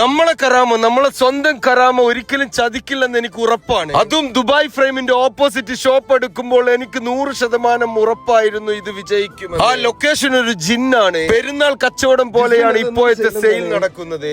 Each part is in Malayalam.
നമ്മളെ കറാമ നമ്മളെ സ്വന്തം കറാമ ഒരിക്കലും ചതിക്കില്ലെന്ന് എനിക്ക് ഉറപ്പാണ്. അതും ദുബായ് ഫ്രെയിമിന്റെ ഓപ്പോസിറ്റ് ഷോപ്പ് എടുക്കുമ്പോൾ എനിക്ക് നൂറ് ശതമാനം ഉറപ്പായിരുന്നു ഇത് വിജയിക്കും ആ ലൊക്കേഷൻ ഒരു ജിന്നാണ്. പെരുന്നാൾ കച്ചവടം പോലെയാണ് ഇപ്പോഴത്തെ സെയിൽ നടക്കുന്നത്.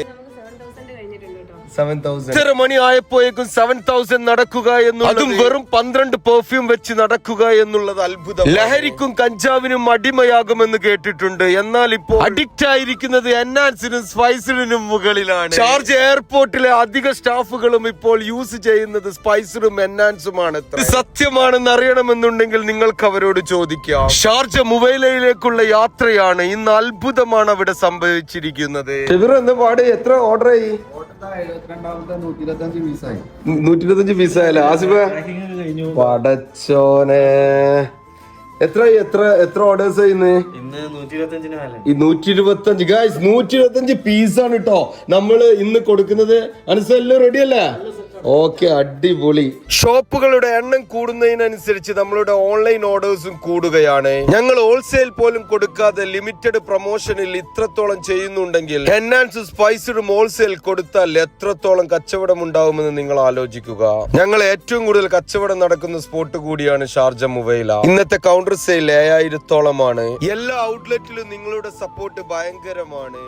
സെവൻ തൗസൻഡ് മണി ആയപ്പോയേക്കും സെവൻ തൗസൻഡ് നടക്കുക എന്നുള്ളത് അതും വെറും പന്ത്രണ്ട് പെർഫ്യൂം വെച്ച് നടക്കുക എന്നുള്ളത് അത്ഭുതം ലഹരിക്കും കഞ്ചാവിനും അടിമയാകുമെന്ന് കേട്ടിട്ടുണ്ട്. എന്നാൽ ഇപ്പോൾ അഡിക്റ്റ് ആയിരിക്കുന്നത് എൻഹാൻസിനും സ്പൈസിനും മുകളിലാണ്. ചാർജ് എയർപോർട്ടിലെ അധിക സ്റ്റാഫുകളും ഇപ്പോൾ യൂസ് ചെയ്യുന്നത് സ്പൈസിനും എൻആൻസുമാണ് സത്യമാണെന്ന് അറിയണമെന്നുണ്ടെങ്കിൽ നിങ്ങൾക്ക് അവരോട് ചോദിക്കാം. ഷാർജ മുബൈലയിലേക്കുള്ള യാത്രയാണ് ഇന്ന് അത്ഭുതമാണ് അവിടെ സംഭവിച്ചിരിക്കുന്നത്. എത്ര ഓർഡർ എഴുപത്തിരണ്ടാമത്തെ നൂറ്റി ഇരുപത്തഞ്ച് ആസിഫ? പടച്ചോനെ. എത്ര എത്ര എത്ര ഓർഡേഴ്സ് ചെയ്യുന്നത് ഇന്ന്? നൂറ്റി ഇരുപത്തി അഞ്ച് ഈ നൂറ്റി ഇരുപത്തി അഞ്ച് നൂറ്റി ആണ് പീസാണ് കേട്ടോ നമ്മൾ ഇന്ന് കൊടുക്കുന്നത്. അനുസരിച്ച് റെഡി അല്ലേ? ഓക്കെ അടിപൊളി. ഷോപ്പുകളുടെ എണ്ണം കൂടുന്നതിനനുസരിച്ച് നമ്മളുടെ ഓൺലൈൻ ഓർഡേഴ്സും കൂടുകയാണ്. ഞങ്ങൾ ഹോൾസെയിൽ പോലും കൊടുക്കാതെ ലിമിറ്റഡ് പ്രൊമോഷനിൽ ഇത്രത്തോളം ചെയ്യുന്നുണ്ടെങ്കിൽ എൻഹാൻസ് സ്പൈസഡും ഹോൾസെയിൽ കൊടുത്താൽ എത്രത്തോളം കച്ചവടം ഉണ്ടാവുമെന്ന് നിങ്ങൾ ആലോചിക്കുക. ഞങ്ങൾ ഏറ്റവും കൂടുതൽ കച്ചവടം നടക്കുന്ന സ്പോട്ട് കൂടിയാണ് ഷാർജ മുബൈല ഇന്നത്തെ കൗണ്ടർ സെയിൽ ഏഴായിരത്തോളമാണ്. എല്ലാ ഔട്ട്ലെറ്റിലും നിങ്ങളുടെ സപ്പോർട്ട് ഭയങ്കരമാണ്.